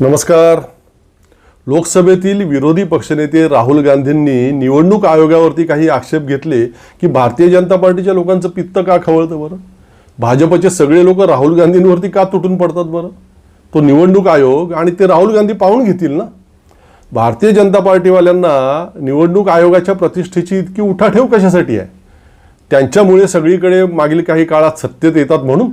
नमस्कार. लोकसभेतील विरोधी पक्षनेते राहुल गांधींनी निवडणूक आयोगावरती काही आक्षेप घेतले की भारतीय जनता पार्टीच्या लोकांचं पित्त का खवळतं बरं? भाजपचे सगळे लोक राहुल गांधींवरती का तुटून पडतात बरं? तो निवडणूक आयोग आणि ते राहुल गांधी पाहून घेतील ना? भारतीय जनता पार्टीवाल्यांना निवडणूक आयोगाच्या प्रतिष्ठेची इतकी उठाठेव कशासाठी आहे? त्यांच्यामुळे सगळीकडे मागील काही काळात सत्तेत येतात म्हणून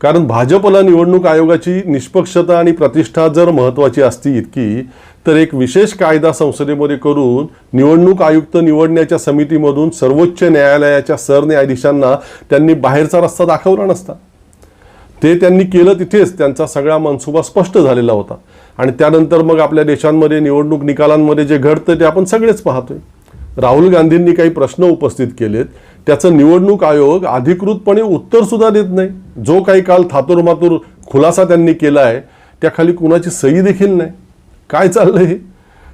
कारण भाजपला निवडणूक आयोगाची निष्पक्षता आणि प्रतिष्ठा जर महत्त्वाची असती इतकी तर एक विशेष कायदा संसदेमध्ये करून निवडणूक आयुक्त निवडण्याच्या समितीमधून सर्वोच्च न्यायालयाच्या सरन्यायाधीशांना त्यांनी बाहेरचा रस्ता दाखवला नसता. ते त्यांनी केलं तिथेच त्यांचा सगळा मनसुबा स्पष्ट झालेला होता. आणि त्यानंतर मग आपल्या देशांमध्ये निवडणूक निकालांमध्ये जे घडतं ते आपण सगळेच पाहतोय. राहुल गांधींनी काही प्रश्न उपस्थित केलेत. त्याचं निवडणूक आयोग अधिकृतपणे उत्तर सुद्धा देत नाही. जो काही काल थातुरमातुर खुलासा त्यांनी केला आहे त्याखाली कुणाची सही देखील नाही. काय चाललंय हे?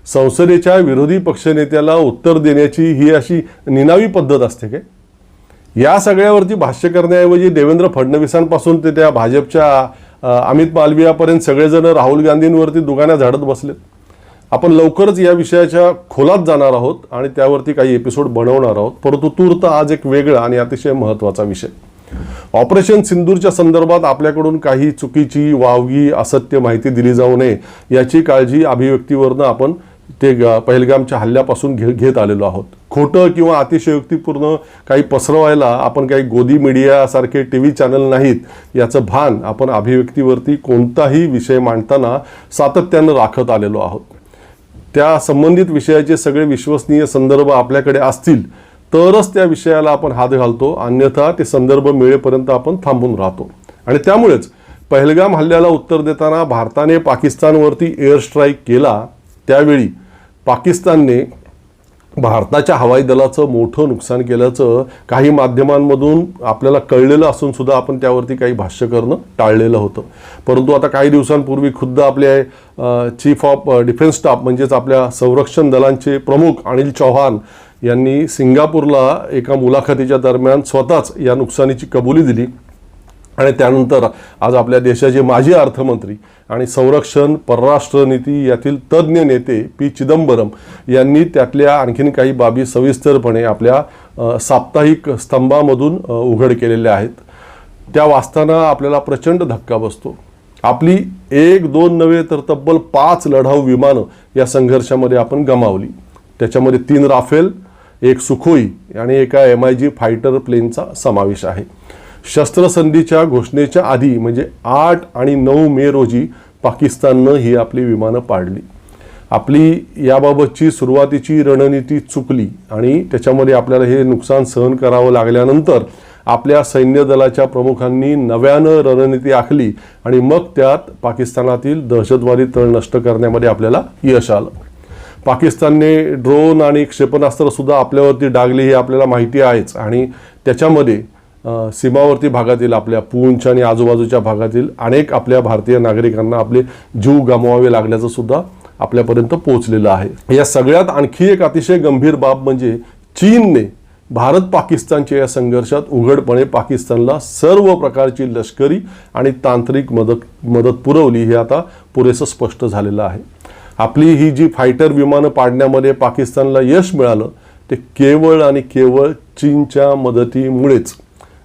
संसदेच्या विरोधी पक्षनेत्याला उत्तर देण्याची ही अशी निनावी पद्धत असते काय? या सगळ्यावरती भाष्य करण्याऐवजी देवेंद्र फडणवीसांपासून ते त्या भाजपच्या अमित मालवियापर्यंत सगळेजण राहुल गांधींवरती दुगाण्या झाडत बसलेत. आपण लवकरच या विषयाच्या खोलात जाणार आहोत आणि त्यावरती काही एपिसोड बनवणार आहोत. परंतु तूर्त आज एक वेगळा आणि अतिशय महत्त्वाचा विषय. ऑपरेशन सिंदूरच्या संदर्भात आपल्याकडून काही चुकीची वावगी असत्य माहिती दिली जाऊ नये याची काळजी अभिव्यक्तीवरनं आपण ते पहिलगामच्या पहलगामच्या हल्ल्यापासून घे घेत आलेलो आहोत. खोटं किंवा अतिशयोक्तीपूर्ण काही पसरवायला आपण काही गोदी मीडियासारखे टी व्ही चॅनल नाहीत याचं भान आपण अभिव्यक्तीवरती कोणताही विषय मांडताना सातत्यानं राखत आलेलो आहोत. त्या संबंधित विषयाचे सगळे विश्वसनीय संदर्भ आपल्याकडे असतील तरच त्या विषयाला आपण हात घालतो. अन्यथा ते संदर्भ मिळेपर्यंत आपण थांबून राहतो. आणि त्यामुळेच पहलगाम हल्ल्याला उत्तर देताना भारताने पाकिस्तानवरती एअर स्ट्राईक केला त्यावेळी पाकिस्तानने भारताच्या हवाई दलाचं मोठं नुकसान केल्याचं काही माध्यमांमधून आपल्याला कळलेलं असून सुद्धा आपण त्यावरती काही भाष्य करणं टाळलेलं होतं. परंतु आता काही दिवसांपूर्वी खुद्द आपले चीफ ऑफ डिफेन्स स्टाफ म्हणजेच आपल्या संरक्षण दलांचे प्रमुख अनिल चौहान यांनी सिंगापूरला एका मुलाखतीच्या दरम्यान स्वतःच या नुकसानीची कबुली दिली. आणि त्यानंतर आज आपल्या देशाचे माजी अर्थमंत्री आणि संरक्षण परराष्ट्र नीती यातील तज्ज्ञ नेते पी चिदंबरम यांनी त्यातल्या आणखीन काही बाबी सविस्तरपणे आपल्या साप्ताहिक स्तंभामधून उघड केलेल्या आहेत. त्या वाचताना आपल्याला प्रचंड धक्का बसतो. आपली एक दोन नव्हे तर तब्बल पाच लढाऊ विमानं या संघर्षामध्ये आपण गमावली. त्याच्यामध्ये तीन राफेल एक सुखोई आणि एका एम आय जी फायटर प्लेनचा समावेश आहे. शस्त्रसंधीच्या घोषणेच्या आधी म्हणजे आठ आणि नऊ मे रोजी पाकिस्ताननं ही आपली विमानं पाडली. आपली याबाबतची सुरुवातीची रणनीती चुकली आणि त्याच्यामध्ये आपल्याला हे नुकसान सहन करावं लागल्यानंतर आपल्या सैन्य दलाच्या प्रमुखांनी नव्यानं रणनीती आखली आणि मग त्यात पाकिस्तानातील दहशतवादी तळ नष्ट करण्यामध्ये आपल्याला यश आलं. पाकिस्तानने ड्रोन आणि क्षेपणास्त्रसुद्धा आपल्यावरती डागली हे आपल्याला माहिती आहेच आणि त्याच्यामध्ये सीमावर्ती भागातील आपल्या पूंछ आणि आजूबाजूच्या भागातील अनेक आपल्या भारतीय नागरिकांना आपले जीव गमवावे लागल्याचं सुद्धा आपल्यापर्यंत पोहोचलेलं आहे. या सगळ्यात आणखी एक अतिशय गंभीर बाब म्हणजे चीनने भारत पाकिस्तानच्या या संघर्षात उघडपणे पाकिस्तानला सर्व प्रकारची लष्करी आणि तांत्रिक मदत मदत पुरवली हे आता पुरेसं स्पष्ट झालेलं आहे. आपली ही जी फायटर विमानं पाडण्यामध्ये पाकिस्तानला यश मिळालं ते केवळ आणि केवळ चीनच्या मदतीमुळेच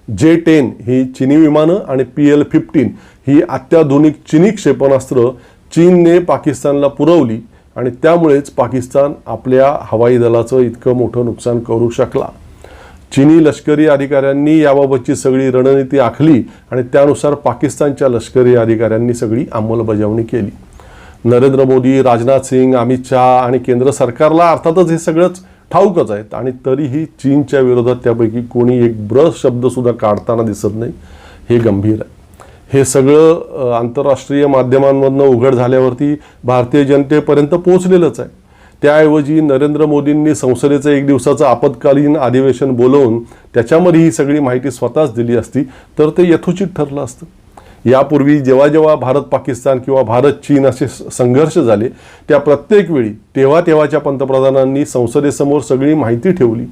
जे टेन ही चिनी विमानं आणि पी एल फिफ्टीन ही अत्याधुनिक चिनी क्षेपणास्त्र चीनने पाकिस्तानला पुरवली आणि त्यामुळेच पाकिस्तान आपल्या हवाई दलाचं इतकं मोठं नुकसान करू शकला. चिनी लष्करी अधिकाऱ्यांनी याबाबतची सगळी रणनीती आखली आणि त्यानुसार पाकिस्तानच्या लष्करी अधिकाऱ्यांनी सगळी अंमलबजावणी केली. नरेंद्र मोदी राजनाथ सिंग अमित शहा आणि केंद्र सरकारला अर्थातच हे सगळंच ठाऊकच आहेत. आणि तरीही चीनच्या विरोधात त्यापैकी कोणी एक ब्रश शब्दसुद्धा काढताना दिसत नाही. हे गंभीर आहे. हे सगळं आंतरराष्ट्रीय माध्यमांमधनं उघड झाल्यावरती भारतीय जनतेपर्यंत पोहोचलेलंच आहे. त्याऐवजी नरेंद्र मोदींनी संसदेचं एक दिवसाचं आपत्कालीन अधिवेशन बोलवून त्याच्यामध्ये ही सगळी माहिती स्वतःच दिली असती तर ते यथोचित ठरलं असतं. यापूर्वी जेव्हा जेव्हा भारत पाकिस्तान किंवा भारत चीन असे संघर्ष झाले त्या प्रत्येक वेळी तेव्हा तेव्हाच्या पंतप्रधानांनी संसदेसमोर सगळी माहिती ठेवली.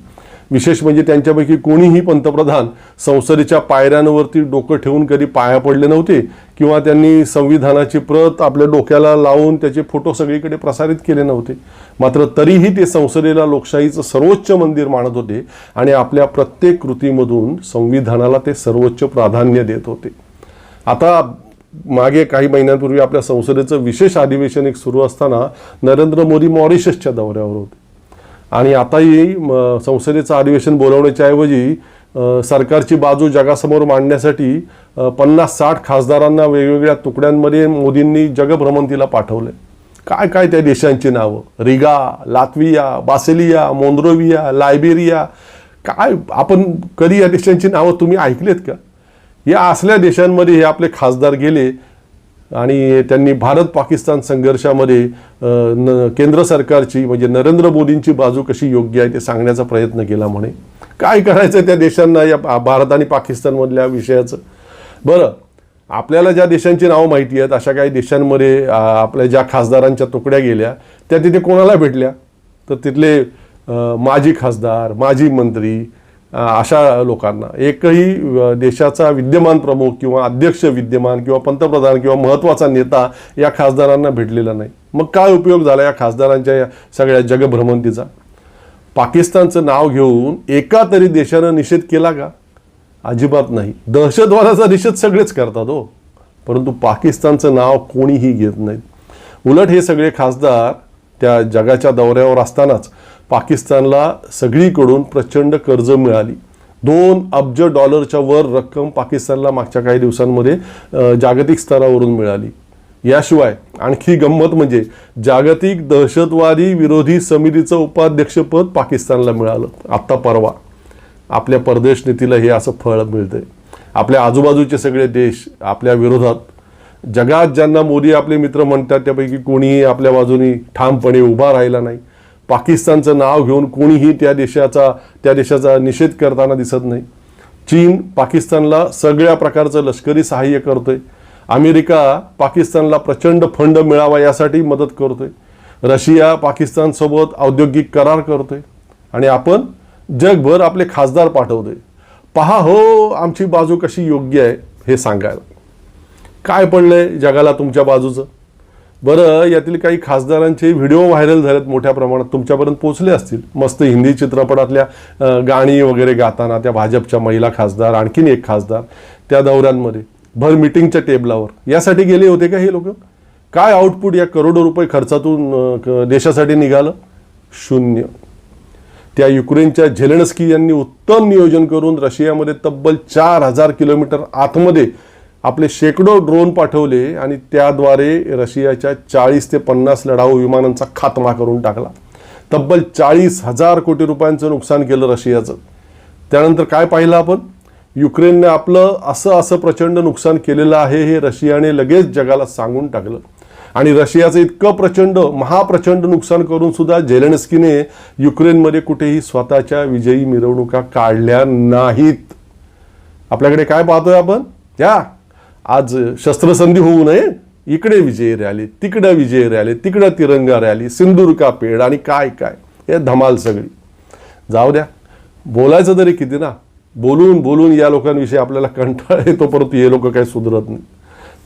विशेष म्हणजे त्यांच्यापैकी कोणीही पंतप्रधान संसदेच्या पायऱ्यांवरती डोकं ठेवून कधी पाया पडले नव्हते किंवा त्यांनी संविधानाची प्रत आपल्या डोक्याला लावून त्याचे फोटो सगळीकडे प्रसारित केले नव्हते. मात्र तरीही ते संसदेला लोकशाहीचं सर्वोच्च मंदिर मानत होते आणि आपल्या प्रत्येक कृतीमधून संविधानाला ते सर्वोच्च प्राधान्य देत होते. आता मागे काही महिन्यांपूर्वी आपल्या संसदेचं विशेष अधिवेशन एक सुरू असताना नरेंद्र मोदी मॉरिशसच्या दौऱ्यावर होते. आणि आताही संसदेचं अधिवेशन बोलवण्याच्या ऐवजी सरकारची बाजू जगासमोर मांडण्यासाठी पन्नास साठ खासदारांना वेगवेगळ्या तुकड्यांमध्ये मोदींनी जगभ्रमंतीला पाठवले. काय काय त्या देशांची नावं? रिगा लात्विया बासेलिया मोंद्रोविया लायबेरिया. काय आपण कधी या देशांची नावं तुम्ही ऐकलेत का? या असल्या देशांमध्ये हे आपले खासदार गेले आणि त्यांनी भारत पाकिस्तान संघर्षामध्ये न केंद्र सरकारची म्हणजे नरेंद्र मोदींची बाजू कशी योग्य आहे ते सांगण्याचा प्रयत्न केला म्हणे. काय करायचं त्या देशांना या भारत आणि पाकिस्तानमधल्या विषयाचं? बरं आपल्याला ज्या देशांची नावं माहिती आहेत अशा काही देशांमध्ये आपल्या ज्या खासदारांच्या तुकड्या गेल्या त्या तिथे कोणाला भेटल्या? तर तिथले माजी खासदार माजी मंत्री अशा लोकांना. एकही देशाचा विद्यमान प्रमुख किंवा अध्यक्ष विद्यमान किंवा पंतप्रधान किंवा महत्त्वाचा नेता या खासदारांना भेटलेला नाही. मग काय उपयोग झाला या खासदारांच्या या सगळ्या जगभ्रमंतीचा? पाकिस्तानचं नाव घेऊन एका तरी देशानं निषेध केला का? अजिबात नाही. दहशतवादाचा निषेध सगळेच करतात हो. परंतु पाकिस्तानचं नाव कोणीही घेत नाहीत. उलट हे सगळे खासदार त्या जगाच्या दौऱ्यावर असतानाच पाकिस्तानला सगळीकडून प्रचंड कर्ज मिळाली. दोन अब्ज डॉलरच्या वर रक्कम पाकिस्तानला मागच्या काही दिवसांमध्ये जागतिक स्तरावरून मिळाली. याशिवाय आणखी गंमत म्हणजे जागतिक दहशतवादी विरोधी समितीचं उपाध्यक्षपद पाकिस्तानला मिळालं. आत्ता परवा. आपल्या परदेश नीतीला हे असं फळ मिळतंय. आपल्या आजूबाजूचे सगळे देश आपल्या विरोधात. जगात ज्यांना मोदी आपले मित्र म्हणतात त्यापैकी कोणीही आपल्या बाजूनी ठामपणे उभा राहिला नाही. पाकिस्तानचं नाव घेऊन कोणीही त्या देशाचा त्या देशाचा निषेध करताना दिसत नाही. चीन पाकिस्तानला सगळ्या प्रकारचं लष्करी सहाय्य करतोय. अमेरिका पाकिस्तानला प्रचंड फंड मिळावा यासाठी मदत करतोय. रशिया पाकिस्तानसोबत औद्योगिक करार करतोय. आणि आपण जगभर आपले खासदार पाठवतोय. पहा हो आमची बाजू कशी योग्य आहे हे सांगायला. काय पडलंय जगाला तुमच्या बाजूचं? बरं यातील काही खासदारांचे व्हिडिओ व्हायरल झालेत मोठ्या प्रमाणात तुमच्यापर्यंत पोहोचले असतील. मस्त हिंदी चित्रपटातल्या गाणी वगैरे गाताना त्या भाजपच्या महिला खासदार आणखीन एक खासदार त्या दौऱ्यांमध्ये भर मिटिंगच्या टेबलावर. यासाठी गेले होते का हे लोक? काय आउटपुट या करोडो रुपये खर्चातून देशासाठी निघालं? शून्य. त्या युक्रेनच्या झेलेनस्की यांनी उत्तम नियोजन करून रशियामध्ये तब्बल चार हजार किलोमीटर आतमध्ये आपले शेकडो ड्रोन पाठवले आणि त्याद्वारे रशियाच्या चाळीस ते पन्नास लढाऊ विमानांचा खात्मा करून टाकला. तब्बल चाळीस हजार कोटी रुपयांचं नुकसान केलं रशियाचं. त्यानंतर काय पाहिलं आपण? युक्रेनने आपलं असं असं प्रचंड नुकसान केलेलं आहे हे रशियाने लगेच जगाला सांगून टाकलं. आणि रशियाचं इतकं प्रचंड महाप्रचंड नुकसान करून सुद्धा झेलेनस्कीने युक्रेनमध्ये कुठेही स्वतःच्या विजयी मिरवणुका काढल्या नाहीत. आपल्याकडे काय पाहतोय आपण? या! आज शस्त्रसंधी होऊ नये. इकडे विजय रॅली तिकडं विजय रॅली तिकडं तिरंगा रॅली सिंदूर का पेड आणि काय काय हे धमाल सगळी. जाऊ द्या. बोलायचं तरी किती ना? बोलून बोलून या लोकांविषयी आपल्याला कंटाळा येतो परंतु हे लोक काही सुधरत नाही.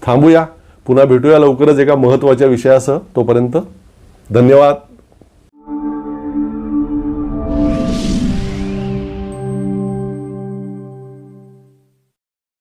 थांबूया. पुन्हा भेटूया लवकरच एका महत्त्वाच्या विषयासह. तोपर्यंत धन्यवाद.